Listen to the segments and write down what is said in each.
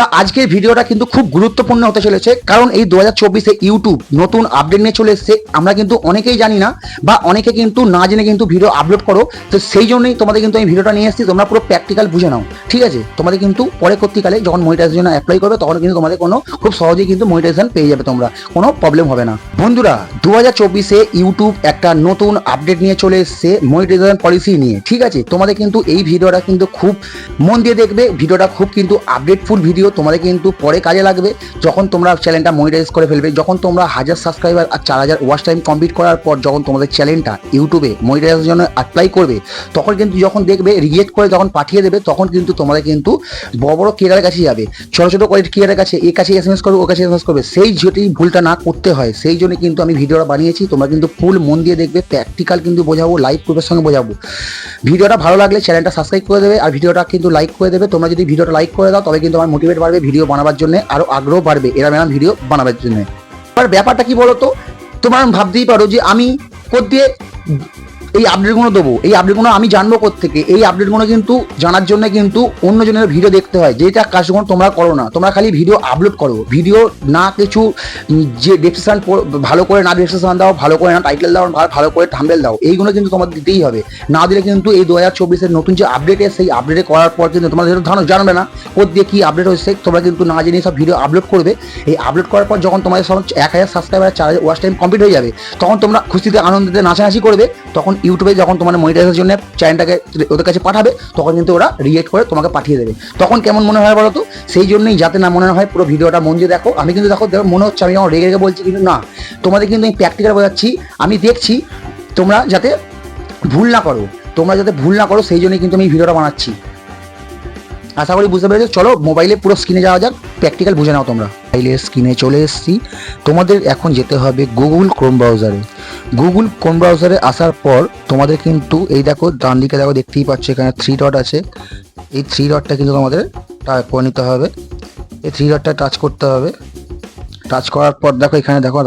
বন্ধুরা, আজকের ভিডিওটা কিন্তু খুব গুরুত্বপূর্ণ হতে চলেছে, কারণ এই দু হাজার চব্বিশে ইউটিউব নতুন আপডেট নিয়ে চলে এসেছে। আমরা কিন্তু অনেকেই জানি না, বা অনেকে কিন্তু না জেনে কিন্তু ভিডিও আপলোড করো, তো সেই জন্যই তোমাদের কিন্তু আমি ভিডিওটা নিয়ে এসেছি, তোমরা পুরো প্র্যাকটিক্যাল বুঝে নাও, ঠিক আছে? তোমাদের কিন্তু পরে পরবর্তীকালে যখন মনিটাইজের জন্য অ্যাপ্লাই করবে, তখন কিন্তু তোমাদের কোনো খুব সহজেই কিন্তু মনিটাইজেশন পেয়ে যাবে তোমরা, কোনো প্রবলেম হবে না। বন্ধুরা, দু হাজার চব্বিশে ইউটিউব একটা নতুন আপডেট নিয়ে চলে এসেছে মনিটাইজেশন পলিসি নিয়ে, ঠিক আছে? তোমাদের কিন্তু এই ভিডিওটা কিন্তু খুব মন দিয়ে দেখবে, ভিডিওটা খুব কিন্তু আপডেটফুল ভিডিও তোমাদের কিন্তু পরে কাজে লাগবে। যখন তোমরা চ্যানেলটা মনিটাইজ করে ফেলবে, যখন তোমরা হাজার সাবস্ক্রাইবার আর চার হাজার ওয়াচ টাইম কমপ্লিট করার পর যখন তোমাদের চ্যানেলটা ইউটিউবে মনিটাইজের জন্য অ্যাপ্লাই করবে, তখন কিন্তু যখন দেখবে রিজেক্ট করে যখন পাঠিয়ে দেবে, তখন কিন্তু তোমাদের কিন্তু বড় বড় কেয়ারের কাছে যাবে। ছোট ছোট করে কেয়ারের কাছে এ কাছে এস এম এস করবে ও কাছে এস এম এস করবে। সেই যদি ভুলটা না করতে হয়, সেই জন্য কিন্তু আমি ভিডিওটা বানিয়েছি। তোমরা কিন্তু ফুল মন দিয়ে দেখবে প্র্যাকটিক্যাল কিন্তু বোঝাবো লাইভ প্রুফের সঙ্গে বোঝাবো। ভিডিওটা ভালো লাগলে চ্যানেলটা সাবস্ক্রাইব করে দেবে, আর ভিডিওটা কিন্তু লাইক করে দেবে। তোমরা যদি ভিডিওটা লাইক করে দাও, তবে কিন্তু আমার মোটিভেট বাড়বে ভিডিও বানাবার জন্য আরও আগ্রহ বাড়বে, এরম এরম ভিডিও বানাবার জন্য। এবার ব্যাপারটা কি বলতো? তোমার ভাবতেই পারো যে আমি কোথ দিয়ে এই আপডেটগুলো দেবো। এই আপডেটগুলো আমি জানব থেকে এই আপডেটগুলো কিন্তু জানার জন্য কিন্তু অন্যজনের ভিডিও দেখতে হয়। যেটা কাজগুলো তোমরা করো না। তোমরা খালি ভিডিও আপলোড করো। ভিডিও না কিছু যে ডেসক্রিপশন ভালো করে না ডেসক্রিপশন দাও, ভালো করে না টাইটেল দাও ভালো করে থাম্বেল দাও, এইগুলো কিন্তু তোমাদের দিতেই হবে। না দিলে কিন্তু এই দু হাজার চব্বিশের নতুন যে আপডেট সেই আপডেটে করার পর কিন্তু তোমাদের ধারণা জানবে না কোথ দিয়ে কি আপডেট হয়েছে, তোমরা কিন্তু না জেনে সব ভিডিও আপলোড করবে। এই আপলোড করার পর যখন তোমাদের সব এক হাজার সাবস্ক্রাইবার চার ওয়াচ টাইম কমপ্লিট হয়ে যাবে, তখন তোমরা খুশিতে, আনন্দিতে, নাচানাচি করবে, তখন ইউটিউবে যখন তোমার মনিটাইজের জন্য চ্যানেলটাকে ওদের কাছে পাঠাবে, তখন কিন্তু ওরা রিয়েক্ট করে তোমাকে পাঠিয়ে দেবে। তখন কেমন মনে হয় বলো তো সেই জন্যই যাতে না মনে হয় পুরো ভিডিওটা মন দিয়ে দেখো। আমি কিন্তু দেখো মনে হচ্ছে আমি আমার রেগে রেগে বলছি, কিন্তু না। তোমাদের কিন্তু আমি প্র্যাকটিক্যাল বোঝাচ্ছি। আমি দেখছি তোমরা যাতে ভুল না করো। তোমরা যাতে ভুল না করো, সেই জন্যই কিন্তু আমি ভিডিওটা বানাচ্ছি। আশা করি বুঝতে পেরেছ। চলো মোবাইলে পুরো স্ক্রিনে যাওয়া যাক। প্র্যাকটিক্যাল বুঝে নাও তোমরা। মোবাইলের স্ক্রিনে চলে এসেছি। তোমাদের এখন যেতে হবে গুগল ক্রোম ব্রাউজারে গুগল ক্রোম ব্রাউজারে আসার পর তোমাদের কিন্তু এই দেখো, ডান দিকে দেখো, দেখতেই পাচ্ছ এখানে থ্রি ডট আছে। এই থ্রি ডটটা কিন্তু তোমাদের টা- করে নিতে হবে। এই থ্রি ডটটা টাচ করতে হবে। টাচ করার পর দেখো এখানে দেখো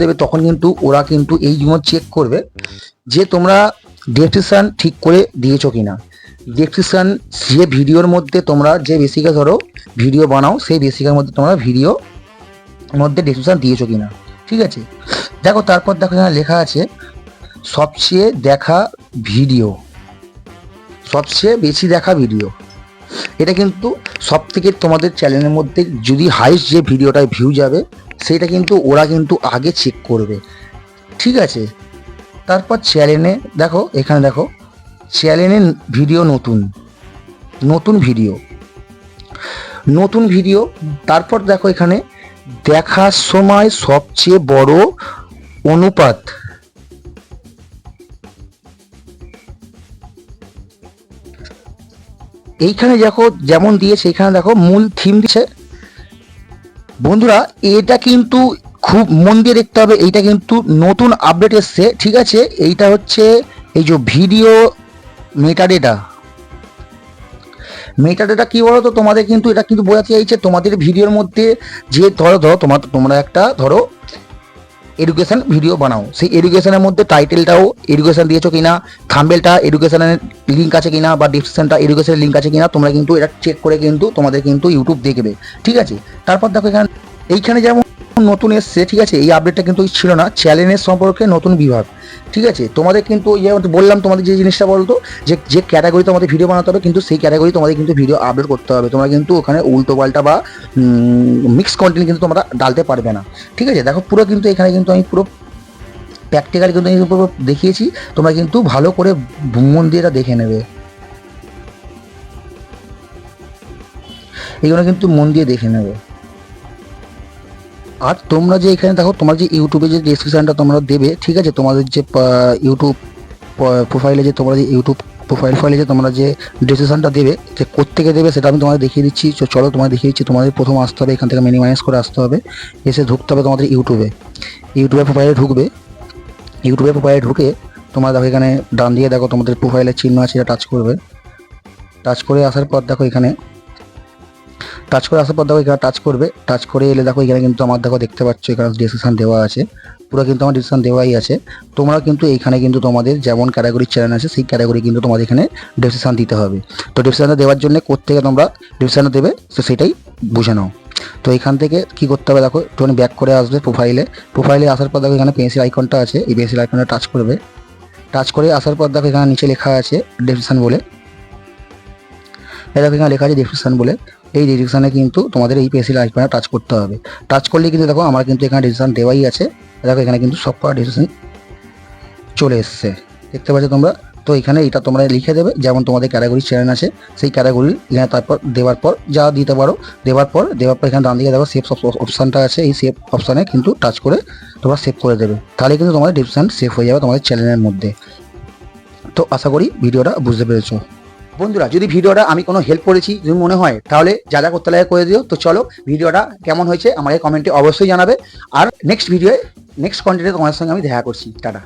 দেবে, তখন কিন্তু ওরা কিন্তু এই জিনিস চেক করবে যে তোমরা ডেসক্রিপশন ঠিক করে দিয়েছ কিনা। ডেসক্রিপশন যে ভিডিওর মধ্যে তোমরা যে বেসিকে ধরো ভিডিও বানাও, সেই বেসিকের মধ্যে তোমরা ভিডিও মধ্যে ডেসক্রিপশন দিয়েছ কিনা। ঠিক আছে? দেখো, তারপর দেখো এখানে লেখা আছে, সবচেয়ে দেখা ভিডিও সবচেয়ে বেশি দেখা ভিডিও এটা কিন্তু সব থেকে তোমাদের চ্যানেলের মধ্যে যদি হাইস্ট যে ভিডিওটায় ভিউ যাবে সেটা কিন্তু ওরা কিন্তু আগে চেক করবে। ঠিক আছে? তারপর চ্যানেলে দেখো, এখানে দেখো চ্যানেলে ভিডিও নতুন। নতুন ভিডিও নতুন ভিডিও তারপর দেখো এখানে দেখার সময় সবচেয়ে বড় অনুপাত। এইখানে দেখো, যেমন দিয়েছে, এখানে দেখো, মূল থিম দিচ্ছে বন্ধুরা, এটা কিন্তু খুব মন দিয়ে দেখতে হবে, এইটা কিন্তু নতুন আপডেট এসছে, ঠিক আছে? এইটা হচ্ছে এই যে ভিডিও মেটাডেটা মেটাডেটা কি বলো তো তোমাদের কিন্তু এটা কিন্তু বোঝাতে চাইছে, তোমাদের ভিডিওর মধ্যে যে ধরো ধরো, তোমার, তোমরা একটা ধরো এডুকেশন ভিডিও বানাও। সেই এডুকেশনের মধ্যে টাইটেলটাও এডুকেশন দিয়েছ কিনা থাম্বেলটা এডুকেশনের লিঙ্ক আছে কিনা বা ডিসক্রিপশনটা এডুকেশনের লিঙ্ক আছে কিনা, তোমরা কিন্তু এটা চেক করে কিন্তু তোমাদের কিন্তু ইউটিউব দেখবে। ঠিক আছে? তারপর দেখো এখানে এইখানে যেমন নতুন এসছে, ঠিক আছে? এই আপডেটটা কিন্তু ছিল না। চ্যালেঞ্জের সম্পর্কে নতুন বিভাগ, ঠিক আছে? তোমাদের কিন্তু বললাম, তোমাদের যে জিনিসটা বলতো, যে যে ক্যাটাগরি তোমাদের ভিডিও বানাতে হবে, কিন্তু সেই ক্যাটাগরি তোমাদের কিন্তু ভিডিও আপলোড করতে হবে। তোমরা কিন্তু ওখানে উল্টো পাল্টা বা মিক্স কন্টেন্ট কিন্তু তোমরা ডালতে পারবে না, ঠিক আছে? দেখো, পুরো কিন্তু এখানে কিন্তু আমি পুরো প্র্যাকটিক্যাল কিন্তু আমি পুরো দেখিয়েছি। তোমরা কিন্তু ভালো করে মন দিয়ে এটা দেখে নেবে। এগুলো কিন্তু মন দিয়ে দেখে নেবে। আর তোমরা যে এখানে দেখো, তোমার যে ইউটিউবে যে ডেসক্রিপশনটা তোমরা দেবে, ঠিক আছে? তোমাদের যে ইউটিউব প্রোফাইলে যে তোমরা যে ইউটিউব প্রোফাইল ফাইলে যে তোমরা যে ডেসক্রিপশনটা দেবে, যে কোত্থেকে দেবে সেটা আমি তোমাদের দেখিয়ে দিচ্ছি। চলো তোমাদের দেখিয়ে দিচ্ছি, তোমাদের প্রথম আসতে হবে, এখান থেকে মিনিমাইজ করে আসতে হবে। এসে ঢুকতে হবে তোমাদের ইউটিউবে ইউটিউবে প্রোফাইলে ঢুকবে। ইউটিউবে প্রোফাইলে ঢুকে তোমরা দেখো এখানে ডান দিয়ে দেখো তোমাদের প্রোফাইলের চিহ্ন আছে, এটা টাচ করবে। টাচ করে আসার পর দেখো এখানে টাচ করে আসার পর দেখো এখানে টাচ করবে। টাচ করে এলে দেখো এখানে কিন্তু আমার দেখো দেখতে পাচ্ছ, এখানে ডিসক্রিপশন দেওয়া আছে। পুরো কিন্তু আমার ডিসক্রিপশন দেওয়াই আছে। তোমরা কিন্তু এইখানে কিন্তু তোমাদের যেমন ক্যাটাগরির চ্যানেল আছে, সেই ক্যাটাগরি কিন্তু তোমাদের এখানে ডিসক্রিপশন দিতে হবে। তো ডিসক্রিপশনটা দেওয়ার জন্য কোথেকে তোমরা ডিসক্রিপশনটা দেবে, তো সেটাই বুঝে নাও। তো এখান থেকে কি করতে হবে দেখো, একটুখানি ব্যাক করে আসবে প্রোফাইলে প্রোফাইলে আসার পর দেখো এখানে পেন্সিল আইকনটা আছে, এই পেন্সিল আইকনটা টাচ করবে। টাচ করে আসার পর দেখো এখানে নিচে লেখা আছে ডেসক্রিপশন বলে। দেখো এখানে লেখা আছে ডেসক্রিপশন বলে। এই ডিসক্রিপশনে কিন্তু তোমাদের এই পেন্সিল আইকনে টাচ করতে হবে। টাচ করলে কিন্তু দেখো আমার কিন্তু এখানে ডিসক্রিপশন দেওয়াই আছে। দেখো এখানে কিন্তু সব কটা ডিসক্রিপশন চলে এসছে। দেখতে পাচ্ছ তোমরা? তো এখানে এটা তোমরা লিখে দেবে, যেমন তোমাদের ক্যাটাগরি চ্যানেল আছে, সেই ক্যাটাগরি এখানে তারপর দেওয়ার পর যা দিতে পারো, দেওয়ার পর দেওয়ার পর এখানে ডান দিকে দেখো সেভ অপশানটা আছে, এই সেভ অপশানে কিন্তু টাচ করে তোমরা সেভ করে দেবে। তাহলে কিন্তু তোমাদের ডিসক্রিপশন সেভ হয়ে যাবে তোমাদের চ্যানেলের মধ্যে। তো আশা করি ভিডিওটা বুঝতে পেরেছ। বন্ধুরা, যদি ভিডিওটা আমি কোনো হেল্প করেছি, যদি মনে হয়, তাহলে যা যা করতে লাগে করে দিও। তো চলো, ভিডিওটা কেমন হয়েছে আমাকে কমেন্টে অবশ্যই জানাবে। আর নেক্সট ভিডিওয়ে নেক্সট কন্টেন্টে তোমাদের সঙ্গে আমি দেখা করছি। টাটা।